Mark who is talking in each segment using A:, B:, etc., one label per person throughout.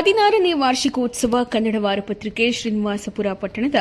A: ಹದಿನಾರನೇ ವಾರ್ಷಿಕೋತ್ಸವ ಕನ್ನಡ ವಾರಪತ್ರಿಕೆ ಶ್ರೀನಿವಾಸಪುರ ಪಟ್ಟಣದ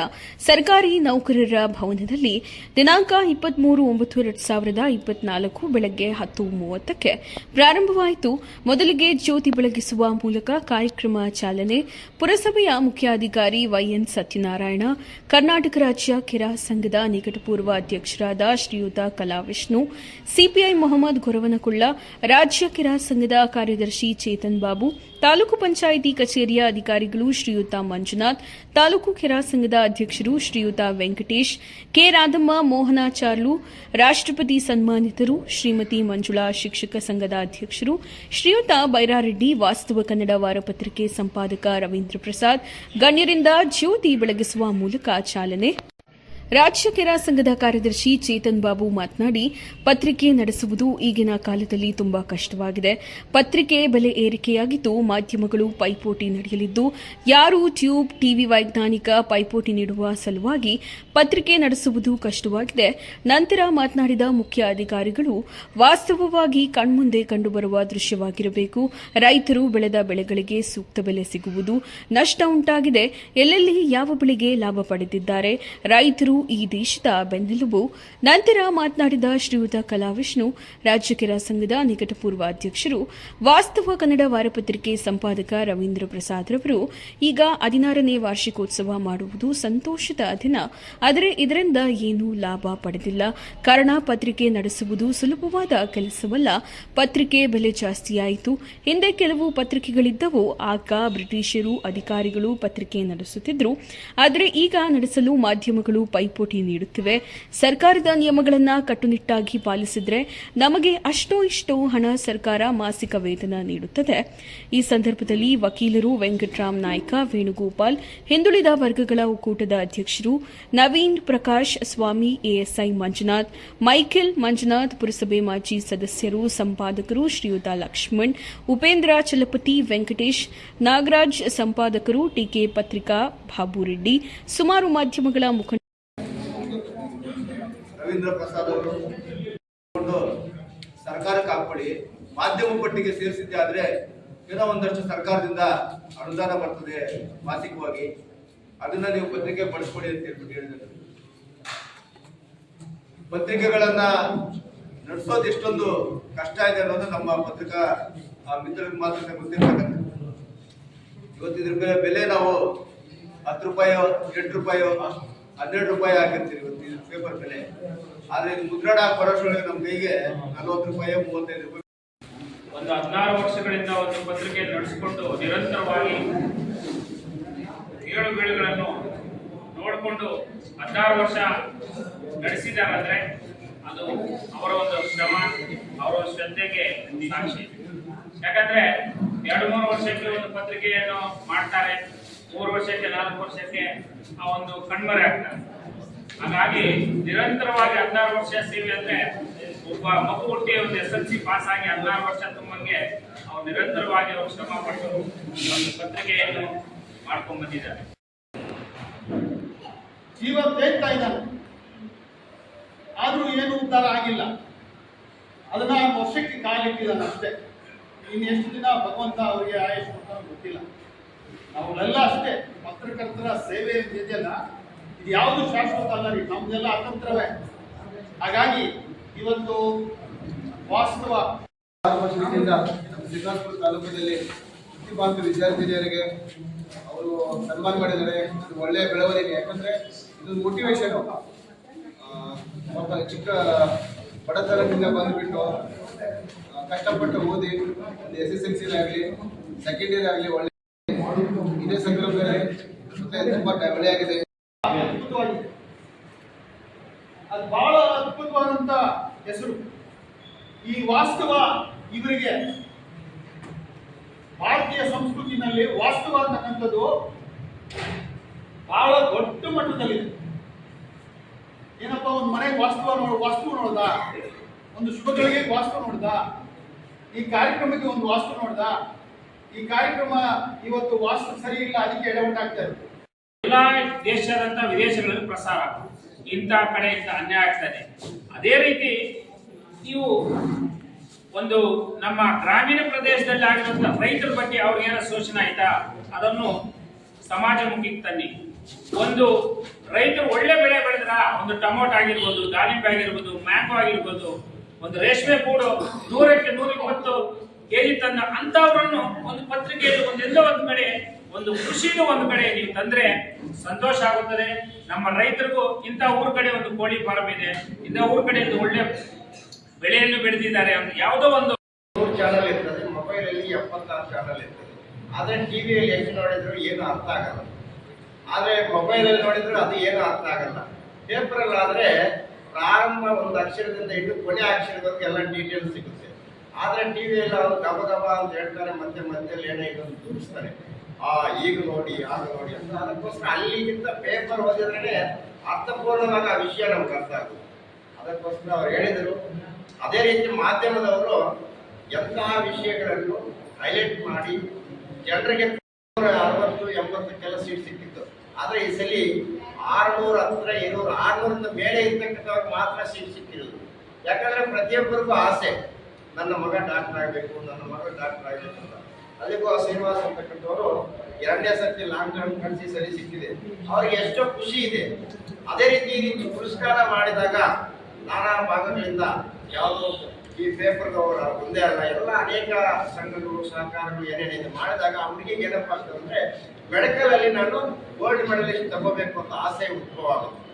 A: ಸರ್ಕಾರಿ ನೌಕರರ ಭವನದಲ್ಲಿ ದಿನಾಂಕ ಇಪ್ಪತ್ಮೂರು ಒಂಬತ್ತು ಎರಡು ಸಾವಿರದ ಇಪ್ಪತ್ನಾಲ್ಕು ಬೆಳಗ್ಗೆ ಹತ್ತು ಮೂವತ್ತಕ್ಕೆ ಪ್ರಾರಂಭವಾಯಿತು. ಮೊದಲಿಗೆ ಜ್ಯೋತಿ ಬೆಳಗಿಸುವ ಮೂಲಕ ಕಾರ್ಯಕ್ರಮ ಚಾಲನೆ. ಪುರಸಭೆಯ ಮುಖ್ಯಾಧಿಕಾರಿ ವೈಎನ್ ಸತ್ಯನಾರಾಯಣ, ಕರ್ನಾಟಕ ರಾಜ್ಯ ಕಿರಾ ಸಂಘದ ನಿಕಟಪೂರ್ವ ಅಧ್ಯಕ್ಷರಾದ ಶ್ರೀಯುತ ಕಲಾವಿಷ್ಣು, ಸಿಪಿಐ ಮೊಹಮ್ಮದ್ ಗೊರವನಕುಳ್ಳ, ರಾಜ್ಯ ಕಿರಾ ಸಂಘದ ಕಾರ್ಯದರ್ಶಿ ಚೇತನ್ ಬಾಬು ತಾಲೂಕು ಪಂಚಾಯಿತಿ ಕಚೇರಿಯ ಅಧಿಕಾರಿಗಳು ಶ್ರೀಯುತ ಮಂಜುನಾಥ್, ತಾಲೂಕು ಕೆರಾ ಸಂಘದ ಅಧ್ಯಕ್ಷರು ಶ್ರೀಯುತ ವೆಂಕಟೇಶ್, ಕೆ. ರಾಧಮ್ಮ ಮೋಹನಾಚಾರ್ಲು ರಾಷ್ಟ್ರಪತಿ ಸನ್ಮಾನಿತರು ಶ್ರೀಮತಿ ಮಂಜುಳಾ ಶಿಕ್ಷಕ ಸಂಘದ ಅಧ್ಯಕ್ಷರು ಶ್ರೀಯುತ ಬೈರಾರೆಡ್ಡಿ, ವಾಸ್ತವ ಕನ್ನಡ ವಾರಪತ್ರಿಕೆ ಸಂಪಾದಕ ರವೀಂದ್ರ ಪ್ರಸಾದ್, ಗಣ್ಯರಿಂದ ಜ್ಯೋತಿ ಬೆಳಗಿಸುವ ಮೂಲಕ ಚಾಲನೆ. ರಾಜ್ಯ ಕೆರಾ ಸಂಘದ ಕಾರ್ಯದರ್ಶಿ ಚೇತನ್ ಬಾಬು ಮಾತನಾಡಿ, ಪತ್ರಿಕೆ ನಡೆಸುವುದು ಈಗಿನ ಕಾಲದಲ್ಲಿ ತುಂಬಾ ಕಷ್ಟವಾಗಿದೆ. ಪತ್ರಿಕೆ ಬೆಲೆ ಏರಿಕೆಯಾಗಿದ್ದು, ಮಾಧ್ಯಮಗಳು ಪೈಪೋಟಿ ನಡೆಯಲಿದ್ದು, ಯಾರು ಟ್ಯೂಬ್, ಟಿವಿ ವೈಜ್ಞಾನಿಕ ಪೈಪೋಟಿ ನೀಡುವ ಸಲುವಾಗಿ ಪತ್ರಿಕೆ ನಡೆಸುವುದು ಕಷ್ಟವಾಗಿದೆ. ನಂತರ ಮಾತನಾಡಿದ ಮುಖ್ಯ ಅಧಿಕಾರಿಗಳು, ವಾಸ್ತವವಾಗಿ ಕಣ್ಮುಂದೆ ಕಂಡುಬರುವ ದೃಶ್ಯವಾಗಿರಬೇಕು. ರೈತರು ಬೆಳೆದ ಬೆಳೆಗಳಿಗೆ ಸೂಕ್ತ ಬೆಲೆ ಸಿಗುವುದು ನಷ್ಟ ಉಂಟಾಗಿದೆ. ಎಲ್ಲೆಲ್ಲಿ ಯಾವ ಬೆಳೆಗೆ ಲಾಭ ಪಡೆದಿದ್ದಾರೆ? ರೈತರು ಈ ದೇಶದ ಬೆನ್ನೆಲುಬು. ನಂತರ ಮಾತನಾಡಿದ ಶ್ರೀಯುತ ಕಲಾವಿಷ್ಣು, ರಾಜ್ಯ ಕೆರ ಸಂಘದ ನಿಕಟಪೂರ್ವ ಅಧ್ಯಕ್ಷರು, ವಾಸ್ತವ ಕನ್ನಡ ವಾರಪತ್ರಿಕೆ ಸಂಪಾದಕ ರವೀಂದ್ರ ಪ್ರಸಾದ್ ರವರು, ಈಗ ಹದಿನಾರನೇ ವಾರ್ಷಿಕೋತ್ಸವ ಮಾಡುವುದು ಸಂತೋಷದ ದಿನ. ಆದರೆ ಇದರಿಂದ ಏನೂ ಲಾಭ ಪಡೆದಿಲ್ಲ. ಕಾರಣ ಪತ್ರಿಕೆ ನಡೆಸುವುದು ಸುಲಭವಾದ ಕೆಲಸವಲ್ಲ. ಪತ್ರಿಕೆ ಬೆಲೆ ಜಾಸ್ತಿಯಾಯಿತು ಹಿಂದೆ ಕೆಲವು ಪತ್ರಿಕೆಗಳಿದ್ದವು. ಆಗ ಬ್ರಿಟಿಷರು, ಅಧಿಕಾರಿಗಳು ಪತ್ರಿಕೆ ನಡೆಸುತ್ತಿದ್ದರು ಆದರೆ ಈಗ ನಡೆಸಲು ಮಾಧ್ಯಮಗಳು ಪೈಪೋಟಿ ನೀಡುತ್ತಿವೆ. ಸರ್ಕಾರದ ನಿಯಮಗಳನ್ನು ಕಟ್ಟುನಿಟ್ಟಾಗಿ ಪಾಲಿಸಿದ್ರೆ ನಮಗೆ ಅಷ್ಟೋ ಇಷ್ಟೋ ಹಣ ಸರ್ಕಾರ ಮಾಸಿಕ ವೇತನ ನೀಡುತ್ತದೆ. ಈ ಸಂದರ್ಭದಲ್ಲಿ ವಕೀಲರು ವೆಂಕಟರಾಮ್ ನಾಯ್ಕ, ವೇಣುಗೋಪಾಲ್, ಹಿಂದುಳಿದ ವರ್ಗಗಳ ಒಕ್ಕೂಟದ ಅಧ್ಯಕ್ಷರು ನವೀನ್ ಪ್ರಕಾಶ್ ಸ್ವಾಮಿ, ಎಎಸ್ಐ ಮಂಜುನಾಥ್, ಮೈಕೆಲ್ ಮಂಜುನಾಥ್ ಪುರಸಭೆ ಮಾಜಿ ಸದಸ್ಯರು, ಸಂಪಾದಕರು ಶ್ರೀಯುತ ಲಕ್ಷ್ಮಣ್, ಉಪೇಂದ್ರ ಚಲಪತಿ ವೆಂಕಟೇಶ್, ನಾಗರಾಜ್ ಸಂಪಾದಕರು ಟಿಕೆ ಪತ್ರಿಕಾ ಬಾಬುರೆಡ್ಡಿ. ಸುಮಾರು ಮಾಧ್ಯಮಗಳ ಮುಖಂಡ
B: ರವೀಂದ್ರ ಪ್ರಸಾದ್ ಅವರು ಸರ್ಕಾರಕ್ಕೆ ಹಾಕೊಳ್ಳಿ ಮಾಧ್ಯಮ ಪಟ್ಟಿಗೆ ಸೇರಿಸಿದ್ದೆ ಆದ್ರೆ ಏನೋ ಒಂದಷ್ಟು ಸರ್ಕಾರದಿಂದ ಅನುದಾನ ಬರ್ತದೆ ಮಾಸಿಕವಾಗಿ. ಅದನ್ನ ನೀವು ಪತ್ರಿಕೆ ಬಳಸ್ಕೊಡಿ ಅಂತ ಹೇಳ್ಬಿಟ್ಟು ಹೇಳಿದ್ರು. ಪತ್ರಿಕೆಗಳನ್ನ ನಡೆಸೋದು ಎಷ್ಟೊಂದು ಕಷ್ಟ ಇದೆ ಅನ್ನೋದು ನಮ್ಮ ಪತ್ರಿಕಾ ಮಿತ್ರರಿಗೆ ಮಾತ್ರ ಗೊತ್ತಿರ್ತಕ್ಕಂಥ ಇವತ್ತಿದ್ರ ಬೆಲೆ ನಾವು ಹತ್ತು ರೂಪಾಯೋ, ಎಂಟು ರೂಪಾಯಿ ಹನ್ನೆರಡು ರೂಪಾಯಿ ಹಾಕಿರ್ತೀವಿ ಇವತ್ತು ಪೇಪರ್ ಬೆಲೆ. ಆದ್ರೆ ಇದು ಮುದ್ರಣ ಬರೋಷ್ಟೊಳಗೆ ನಮ್ಮ ಕೈಗೆ ನಲವತ್ತು ರೂಪಾಯಿ, ಮೂವತ್ತೈದು ರೂಪಾಯಿ.
C: ಒಂದು ಹದಿನಾರು ವರ್ಷಗಳಿಂದ ಒಂದು ಪತ್ರಿಕೆ ನಡೆಸಿಕೊಂಡು ನಿರಂತರವಾಗಿ ಏಳು ಬೀಳುಗಳನ್ನು ನೋಡಿಕೊಂಡು ಹದಿನಾರು ವರ್ಷ ನಡೆಸಿದಾರಂದ್ರೆ ಅದು ಅವರ ಒಂದು ಶ್ರಮ, ಅವರ ಶ್ರದ್ಧೆಗೆ ಸಾಕ್ಷಿ. ಯಾಕಂದ್ರೆ ಎರಡು, ಮೂರು ವರ್ಷಕ್ಕೆ ಒಂದು ಪತ್ರಿಕೆಯನ್ನು ಮಾಡ್ತಾರೆ. ಮೂರು ವರ್ಷಕ್ಕೆ, ನಾಲ್ಕು ವರ್ಷಕ್ಕೆ ಆ ಒಂದು ಕಣ್ಮರೆ ಆಗ್ತಾರೆ ಹಾಗಾಗಿ ನಿರಂತರವಾಗಿ ಹದಿನಾರು ವರ್ಷ ಸೇವೆ ಅಂದ್ರೆ ಒಬ್ಬ ಮಗು ಹುಟ್ಟಿ ಒಂದು ಎಸ್ ಎಲ್ ಸಿ ಪಾಸ್ ಆಗಿ ಹದಿನಾರು ವರ್ಷ ತುಂಬಂಗೆ ಅವ್ರು ನಿರಂತರವಾಗಿ ಅವ್ರು ಶ್ರಮ ಪಟ್ಟು ಒಂದು ಪತ್ರಿಕೆಯನ್ನು ಮಾಡ್ಕೊಂಡ್ ಬಂದಿದ್ದಾರೆ.
D: ಜೀವ ತೇಗ್ತಾ ಇದ್ದಾನೆ ಆದ್ರೂ ಏನು ಉದ್ಧಾರ ಆಗಿಲ್ಲ. ಅದನ್ನ ವರ್ಷಕ್ಕೆ ಕಾಲಿಟ್ಟಿದ್ದಾನೆ ಅಷ್ಟೇ ಇನ್ನೆಷ್ಟು ದಿನ ಭಗವಂತ ಅವರಿಗೆ ಆಯುಷ್ ಕೊಡ್ತಾನೋ ಗೊತ್ತಿಲ್ಲ. ನಾವೆಲ್ಲ ಅಷ್ಟೇ, ಪತ್ರಕರ್ತರ ಸೇವೆ ಇದೆಯಲ್ಲ, ಇದು ಯಾವುದು ಶಾಶ್ವತ ಅಲ್ಲ ರೀ, ನಮ್ದೆಲ್ಲ ಅತಂತ್ರವೇ. ಹಾಗಾಗಿ ಇವತ್ತು ವಾಸ್ತವ
B: ಶ್ರೀನಿವಾಸಪುರ ತಾಲೂಕಿನಲ್ಲಿ ಪ್ರತಿಭಾಂತ ವಿದ್ಯಾರ್ಥಿನಿಯರಿಗೆ ಅವರು ಸನ್ಮಾನ ಮಾಡಿದ್ದಾರೆ ಇದು ಒಳ್ಳೆಯ ಬೆಳವಣಿಗೆ. ಯಾಕಂದ್ರೆ ಇದೊಂದು ಮೋಟಿವೇಶನ್ ಒಬ್ಬ ಚಿಕ್ಕ ಬಡತನದಿಂದ ಬಂದುಬಿಟ್ಟು ಕಷ್ಟಪಟ್ಟು ಓದಿ, ಒಂದು ಎಸ್ ಎಸ್ ಎಲ್ ಸಿಲಾಗಲಿ ಸೆಕೆಂಡ್ ಇಯರ್ ಆಗಲಿ ಒಳ್ಳೆ ಇದೇ
D: ಅದು ಬಹಳ ಅದ್ಭುತವಾದಂತ ಹೆಸರು. ಈ ವಾಸ್ತವ ಇವರಿಗೆ ಭಾರತೀಯ ಸಂಸ್ಕೃತಿನಲ್ಲಿ ವಾಸ್ತವ ಅಂತಕ್ಕಂಥದ್ದು ಬಹಳ ದೊಡ್ಡ ಮಟ್ಟದಲ್ಲಿದೆ. ಏನಪ್ಪ, ಒಂದು ಮನೆಗೆ ವಾಸ್ತವ ನೋಡ ವಾಸ್ತು ನೋಡ್ದ? ಒಂದು ಶುಭಗಳಿಗೆ ವಾಸ್ತು ನೋಡ್ದ? ಈ ಕಾರ್ಯಕ್ರಮಕ್ಕೆ ಒಂದು ವಾಸ್ತು ನೋಡ್ದ? ಈ ಕಾರ್ಯಕ್ರಮ ಇವತ್ತು ವಾಸ್ತು ಸರಿ ಇಲ್ಲ, ಅದಕ್ಕೆ ಎಡವಟ್ಟಾಗ್ತಾ ಇರುತ್ತೆ
C: ಎಲ್ಲಾ ದೇಶದಂತ ವಿದೇಶಗಳಲ್ಲಿ ಪ್ರಸಾರ ಇಂಥ ಕಡೆಯಿಂದ ಅನ್ಯಾಯ ಆಗ್ತದೆ ಅದೇ ರೀತಿ ನೀವು ಒಂದು ನಮ್ಮ ಗ್ರಾಮೀಣ ಪ್ರದೇಶದಲ್ಲಿ ಆಗಿರುವಂತ ರೈತರ ಬಗ್ಗೆ ಅವ್ರಿಗೆ ಏನೋ ಸೂಚನೆ ಆಯ್ತಾ? ಅದನ್ನು ಸಮಾಜಮುಖಿಗೆ ತನ್ನಿ. ಒಂದು ರೈತರು ಒಳ್ಳೆ ಬೆಳೆ ಬೆಳೆದ್ರ ಒಂದು ಟೊಮೊಟೊ ಆಗಿರ್ಬೋದು, ದಾಳಿಂಬೆ ಆಗಿರ್ಬೋದು, ಮ್ಯಾಂಗೋ ಆಗಿರ್ಬೋದು, ಒಂದು ರೇಷ್ಮೆ ಕೂಡು ನೂರಕ್ಕೆ ನೂರ ಇಪ್ಪತ್ತು ಕೆಜಿ ತನ್ನ ಅಂತವ್ರನ್ನು ಒಂದು ಪತ್ರಿಕೆಯಲ್ಲಿ ಒಂದೆಲ್ಲೋ ಒಂದು ಕಡೆ ಒಂದು ಕೃಷಿಗೂ ಒಂದು ಕಡೆ ನೀವು ತಂದ್ರೆ ಸಂತೋಷ ಆಗುತ್ತದೆ. ನಮ್ಮ ರೈತರಿಗೂ ಇಂಥ ಊರ್ ಕಡೆ ಒಂದು ಕೋಳಿ ಫಾರಂ ಇದೆ. ಇಂಥ ಊರ್ ಕಡೆ ಒಂದು ಒಳ್ಳೆ ಬೆಳೆಯನ್ನು ಬೆಳೆದಿದ್ದಾರೆ. ಅಂತ ಯಾವುದೋ ಒಂದು
E: ಚಾನಲ್ ಇರ್ತದೆ ಮೊಬೈಲಲ್ಲಿ ಎಪ್ಪತ್ತಾರು ಚಾನಲ್ ಇರ್ತದೆ. ಆದರೆ ಟಿವಿಯಲ್ಲಿ ಎಷ್ಟು ನೋಡಿದ್ರು ಏನು ಅರ್ಥ ಆಗಲ್ಲ. ಆದರೆ ಮೊಬೈಲಲ್ಲಿ ನೋಡಿದ್ರು ಅದು ಏನು ಅರ್ಥ ಆಗಲ್ಲ. ಪೇಪರಲ್ಲಿ ಆದ್ರೆ ಪ್ರಾರಂಭ ಒಂದು ಅಕ್ಷರದಿಂದ ಹಿಡಿದು ಕೊನೆ ಅಕ್ಷರದವರೆಗೆ ಎಲ್ಲ ಡೀಟೇಲ್ಸ್ ಸಿಗುತ್ತೆ. ಆದರೆ ಟಿವಿಯಲ್ಲಿ ಅವರು ಗಬ ಗಬ ಅಂತ ಹೇಳ್ತಾರೆ, ಮತ್ತೆ ಮಧ್ಯದಲ್ಲಿ ಏನೇ ಇದನ್ನು ತೋರಿಸ್ತಾರೆ. ಆ, ಈಗ ನೋಡಿ, ಆಗ ನೋಡಿ ಅಂತ. ಅದಕ್ಕೋಸ್ಕರ ಅಲ್ಲಿಗಿಂತ ಪೇಪರ್ ಓದಿದ್ರೆ ಅರ್ಥಪೂರ್ಣವಾಗ ಆ ವಿಷಯ ನಮ್ಗೆ ಅರ್ಥ ಆಗುತ್ತೆ. ಅದಕ್ಕೋಸ್ಕರ ಅವ್ರು ಹೇಳಿದರು. ಅದೇ ರೀತಿ ಮಾಧ್ಯಮದವರು ಎಂತಹ ವಿಷಯಗಳನ್ನು ಹೈಲೈಟ್ ಮಾಡಿ ಜನರಿಗೆ ಅರವತ್ತು, ಎಂಬತ್ತಕ್ಕೆಲ್ಲ ಸೀಟ್ ಸಿಕ್ಕಿತ್ತು. ಆದರೆ ಈ ಸಲ ಆರ್ನೂರ ಹತ್ರ ಇರೋರು ಆರ್ನೂರಿಂದ ಮೇಲೆ ಇರ್ತಕ್ಕಂಥವ್ರಿಗೆ ಮಾತ್ರ ಸೀಟ್ ಸಿಕ್ಕಿರೋದು. ಯಾಕಂದ್ರೆ ಪ್ರತಿಯೊಬ್ಬರಿಗೂ ಆಸೆ. ನನ್ನ ಮಗ ಡಾಕ್ಟರ್ ಆಗಬೇಕು, ನನ್ನ ಮಗ ಡಾಕ್ಟರ್ ಆಗಬೇಕು ಅಂತ. ಅದಕ್ಕೂ ಆ ಶ್ರೀನಿವಾಸ್ ಅಂತಕ್ಕಂಥವರು ಎರಡನೇ ಸರ್ತಿ ಲಾಂಗ್ ಟರ್ಮ್ ಕಳಿಸಿ ಸರಿ ಸಿಕ್ಕಿದೆ. ಅವ್ರಿಗೆ ಎಷ್ಟೋ ಖುಷಿ ಇದೆ. ಅದೇ ರೀತಿ ರೀತಿ ಪುರಸ್ಕಾರ ಮಾಡಿದಾಗ ನಾನಾ ಭಾಗಗಳಿಂದ ಯಾವುದೋ ಈ ಪೇಪರ್ದವರ ಒಂದೇ ಅಲ್ಲ, ಎಲ್ಲ ಅನೇಕ ಸಂಘಗಳು, ಸಹಕಾರಗಳು ಏನೇನಿದೆ ಮಾಡಿದಾಗ ಅವರಿಗೆ ಏನಪ್ಪ ಅಂತಂದ್ರೆ ಮೆಡಿಕಲ್ ಅಲ್ಲಿ ನಾನು ಗೋಲ್ಡ್ ಮೆಡಲಿಸ್ಟ್ ತಗೋಬೇಕು ಅಂತ ಆಸೆ ಉದ್ಭವ ಆಗುತ್ತೆ.